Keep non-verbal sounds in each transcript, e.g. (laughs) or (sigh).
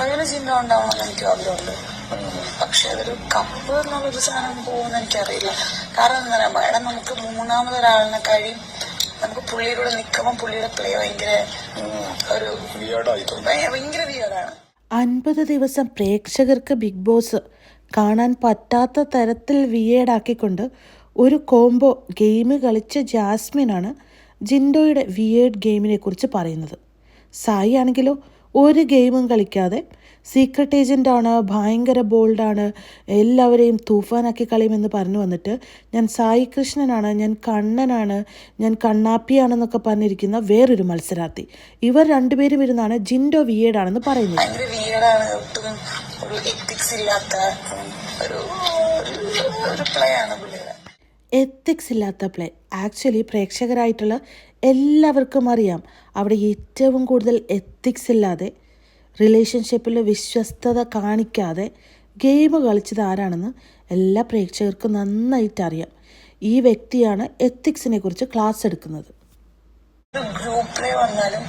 കപ്പയിൽ ചിഹ്നം ഉണ്ടാവണമെന്ന് എനിക്ക് ആഗ്രഹമുണ്ട്. പക്ഷെ അതൊരു കപ്പ് എന്നുള്ളൊരു സാധനം പോകുമെന്ന് എനിക്കറിയില്ല. കാരണം എന്താ പറയാ മേഡം നമുക്ക് മൂന്നാമതൊരാളിനെ കഴിയും. നമുക്ക് പുള്ളിയുടെ നിൽക്കുമ്പോൾ പുള്ളിയുടെ പ്ലേ ഭയങ്കര ഒരു ഭയ- ഭയങ്കര വിയർഡാണ് അൻപത് ദിവസം പ്രേക്ഷകർക്ക് ബിഗ് ബോസ് കാണാൻ പറ്റാത്ത തരത്തിൽ വിയേഡാക്കിക്കൊണ്ട് ഒരു കോംബോ ഗെയിം കളിച്ച ജാസ്മിനാണ് ജിൻഡോയുടെ വിയേഡ് ഗെയിമിനെ കുറിച്ച് പറയുന്നത്. സായി ആണെങ്കിലോ ഒരു ഗെയിമും കളിക്കാതെ സീക്രട്ട് ഏജന്റാണ് ഭയങ്കര ബോൾഡാണ് എല്ലാവരെയും തൂഫാനാക്കി കളയുമെന്ന് പറഞ്ഞു വന്നിട്ട് ഞാൻ സായി കൃഷ്ണനാണ് ഞാൻ കണ്ണനാണ് ഞാൻ കണ്ണാപ്പിയാണെന്നൊക്കെ പറഞ്ഞിരിക്കുന്ന വേറൊരു മത്സരാർത്ഥി. ഇവർ രണ്ടുപേരും ഇരുന്നാണ് ജിൻഡോ വിയേഡാണെന്ന് പറയുന്നത്. ഒരു ഇല്ലാത്ത ഒരു- ഒരു പ്ലേ ആണ് പുള്ളിയുടെ. എത്തിക്സ് ഇല്ലാത്ത പ്ലേ ആക്ച്വലി പ്രേക്ഷകരായിട്ടുള്ള എല്ലാവർക്കും അറിയാം. അവിടെ ഏറ്റവും കൂടുതൽ എത്തിക്സ് ഇല്ലാതെ റിലേഷൻഷിപ്പിൽ വിശ്വസ്തത കാണിക്കാതെ ഗെയിം കളിച്ചത് ആരാണെന്ന് എല്ലാ പ്രേക്ഷകർക്കും നന്നായിട്ട് അറിയാം. ഈ വ്യക്തിയാണ് എത്തിക്സിനെ കുറിച്ച് ക്ലാസ് എടുക്കുന്നത്. ഒരു ഗ്രൂപ്പ് പ്ലേ വന്നാലും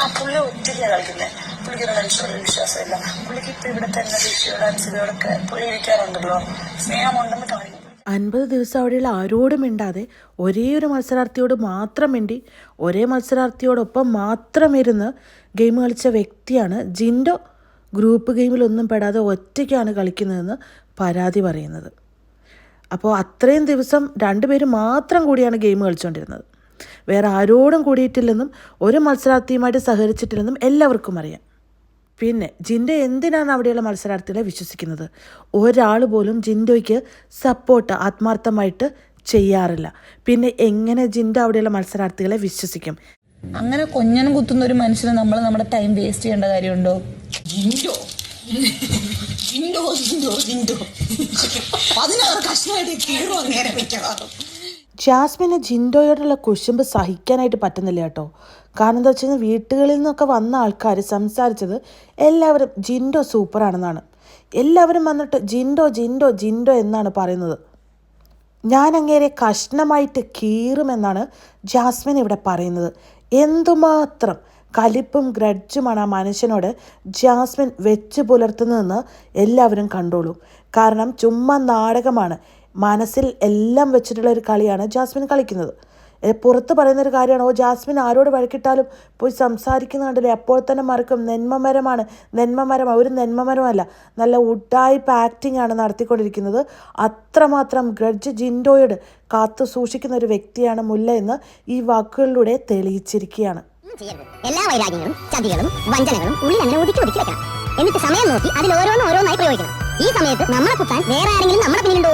ആ പുള്ളി ഒറ്റയ്ക്കാണ് കളിക്കുന്നത് പുള്ളിക്ക് മനുഷ്യരുടെ വിശ്വാസമില്ല. പുള്ളിക്ക് ഇപ്പൊ ഇവിടെ തന്നെ ദേശീയ ഡാൻസിലൂടെ പുള്ളി ഇരിക്കാറുണ്ടല്ലോ സ്നേഹമുണ്ടെന്ന് കാണിക്കും. അൻപത് ദിവസം അവിടെയുള്ള ആരോടും മിണ്ടാതെ ഒരേ ഒരു മത്സരാർത്ഥിയോട് മാത്രം മിണ്ടി ഒരേ മത്സരാർത്ഥിയോടൊപ്പം മാത്രം ഇരുന്ന് ഗെയിം കളിച്ച വ്യക്തിയാണ് ജിൻഡോ. ഗ്രൂപ്പ് ഗെയിമിലൊന്നും പെടാതെ ഒറ്റയ്ക്കാണ് കളിക്കുന്നതെന്ന് പരാതി പറയുന്നത്. അപ്പോൾ അത്രയും ദിവസം രണ്ടുപേരും മാത്രം കൂടിയാണ് ഗെയിം കളിച്ചുകൊണ്ടിരുന്നത് വേറെ ആരോടും കൂടിയിട്ടില്ലെന്നും ഒരു മത്സരാർത്ഥിയുമായിട്ട് സഹകരിച്ചിട്ടില്ലെന്നും എല്ലാവർക്കും അറിയാം. പിന്നെ ജിൻഡോ എന്തിനാണ് അവിടെയുള്ള മത്സരാർത്ഥികളെ വിശ്വസിക്കുന്നത്? ഒരാൾ പോലും ജിൻഡോയ്ക്ക് സപ്പോർട്ട് ആത്മാർത്ഥമായിട്ട് ചെയ്യാറില്ല. പിന്നെ എങ്ങനെ ജിൻഡോ അവിടെയുള്ള മത്സരാർത്ഥികളെ വിശ്വസിക്കും? അങ്ങനെ കൊഞ്ഞനം കുത്തുന്ന ഒരു മനുഷ്യന് നമ്മൾ നമ്മുടെ ടൈം വേസ്റ്റ് ചെയ്യേണ്ട കാര്യമുണ്ടോ? ജിൻഡോ? ജിൻഡോ ജിൻഡോ ജിൻഡോ. (laughs) പതിനാറ് കഷ്ണമായിട്ട് കീഴും നേരെ മിക്കവാറും. ജാസ്മിന് ജിൻഡോയോടുള്ള കുശുമ്പ് സഹിക്കാനായിട്ട് പറ്റുന്നില്ല കേട്ടോ. കാരണം എന്താ വെച്ച് കഴിഞ്ഞാൽ വീട്ടുകളിൽ നിന്നൊക്കെ വന്ന ആൾക്കാർ സംസാരിച്ചത് എല്ലാവരും ജിൻഡോ സൂപ്പറാണെന്നാണ്. എല്ലാവരും വന്നിട്ട് ജിൻഡോ ജിൻഡോ ജിൻഡോ എന്നാണ് പറയുന്നത്. ഞാൻ അങ്ങേരെ കഷ്ണമായിട്ട് കീറുമെന്നാണ് ജാസ്മിൻ ഇവിടെ പറയുന്നത്. എന്തുമാത്രം കലിപ്പും ഗ്രഡ്ജുമാണ് ആ മനുഷ്യനോട് ജാസ്മിൻ വെച്ച് പുലർത്തുന്നതെന്ന് എല്ലാവരും കണ്ടോളും. കാരണം ചുമ്മാ നാടകമാണ്. മനസ്സിൽ എല്ലാം വെച്ചിട്ടുള്ള ഒരു കളിയാണ് ജാസ്മിൻ കളിക്കുന്നത്. പുറത്ത് പറയുന്ന ഒരു കാര്യമാണ് ഓ ജാസ്മിൻ ആരോട് വഴക്കിട്ടാലും പോയി സംസാരിക്കുന്ന കണ്ടില്ലേ അപ്പോൾ തന്നെ മറക്കും. നെന്മമരമാണ് നെന്മമരം ഒരു നെന്മമരമല്ല. നല്ല ഉഡായി ആക്ടിംഗ് ആണ് നടത്തിക്കൊണ്ടിരിക്കുന്നത്. അത്രമാത്രം ഗ്രഡ്ജ് ജിൻഡോയോട് കാത്തു സൂക്ഷിക്കുന്ന ഒരു വ്യക്തിയാണ് മുല്ല എന്ന് ഈ വാക്കുകളിലൂടെ തെളിയിച്ചിരിക്കുകയാണ്. എല്ലാ വൈരാഗ്യങ്ങളും ചതികളും വഞ്ചനകളും ഉള്ളിൽ അങ്ങനെ വെക്കണം. എന്നിട്ട് സമയം നോക്കി അതിൽ ഓരോന്ന് ഓരോന്നായി പ്രയോഗിക്കണം. ഈ സമയത്ത് നമ്മളെ കുത്താൻ വേറെ ആരെങ്കിലും നമ്മുടെ പിന്നിലുണ്ടോ?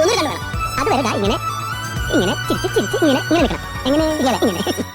ദാ ഇങ്ങനെ ഇങ്ങനെ ചിരിച്ച് ചിരിച്ച് ഇങ്ങനെ ഇങ്ങനെ നിൽക്കണം എങ്ങനെ? ഇങ്ങനെ.